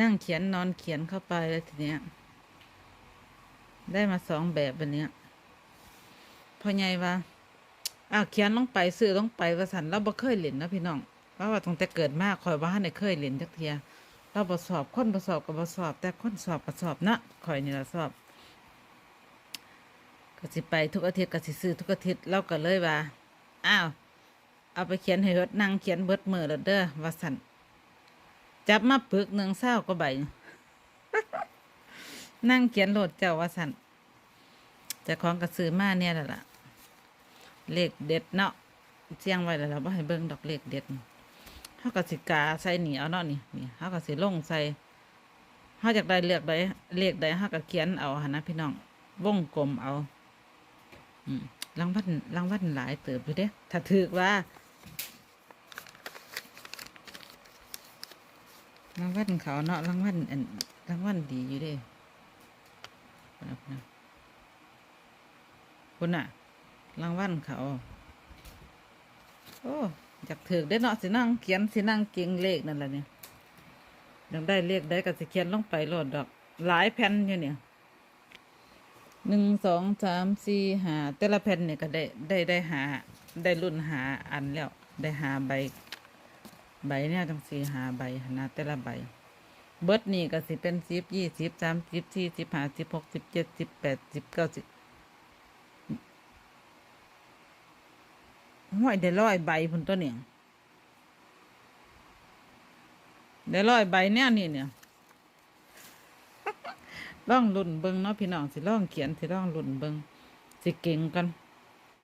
นั่งเขียนนอนเขียนเข้าไปแล้วทีเนี้ย ได้มาสองแบบแบบเนี้ยพอใหญ่ว่าอ้าวเขียนลงไปซื้อลงไปว่าสันเราบ่เคยเล่นนะพี่น้องเพราะว่าตั้งแต่เกิดมาคอยว่าในเคยเล่นจักเทียเราบ่สอบคนบ่สอบก็บ่สอบ แต่คนสอบก็สอบนะคอยนี่ละสอบก็สิไปทุกอาทิตย์ก็สิซื้อทุกอาทิตย์เราก็เลยว่าอ้าวเอาไปเขียนให้เฮ็ดนั่งเขียนเบิดมือแล้วเด้อว่าสัน จับมาปึกหนึ่งเศร้าก็ใบ นั่งเขียนโหลดเจ้าว่าสันจะของกระสือมาเนี่ยแหละล่ะ เลขเด็ดเนาะเสียงไว้แล้วเราบ่ให้เบิ่งดอกเลขเด็ดเฮาก็สิกาใส่หนีเอาเนาะนี่นี่เฮาก็สิลงใส่เฮาอยากได้เลือกใดเลขใดเฮาก็เขียนเอาหันนะพี่น้องวงกลมเอา อืมรางวัลรางวัลหลายเติบอยู่เด้ถ้าถือว่า รางวัลเขาเนาะรางวัลอันรางวัลดีอยู่เด้พุ่นน่ะพุ่นน่ะรางวัลเขาโอ้อยากถือได้เนาะสินั่งเขียนสินั่งเก่งเลขนั่นแหละเนี่ยยังได้เลขได้ก็สิเขียนลงไปโลดดอก หลายแผ่นอยู่เนี่ยหนึ่งสองสามสี่หาแต่ละแผ่นเนี่ยก็ได้ได้ได้หาได้รุ่นหาอันแล้ว ได้หาใบ ใบเนี่ยจังสี่หาใบหนะแต่ละใบ เบิดนี่ก็สิเป็นสิบยี่สิบสามสิบสี่สิบห้าสิบหกสิบเจ็ดสิบแปดสิบเก้าสิบห้วยได้ร้อยใบพุ่นตัวเนี่ยได้ร้อยใบเนี่ยนี่เนี่ยล่องลุ่นเบิงเนาะพี่น้องสิล่องเขียนสิล่องลุ่นเบิงสิเก่งกัน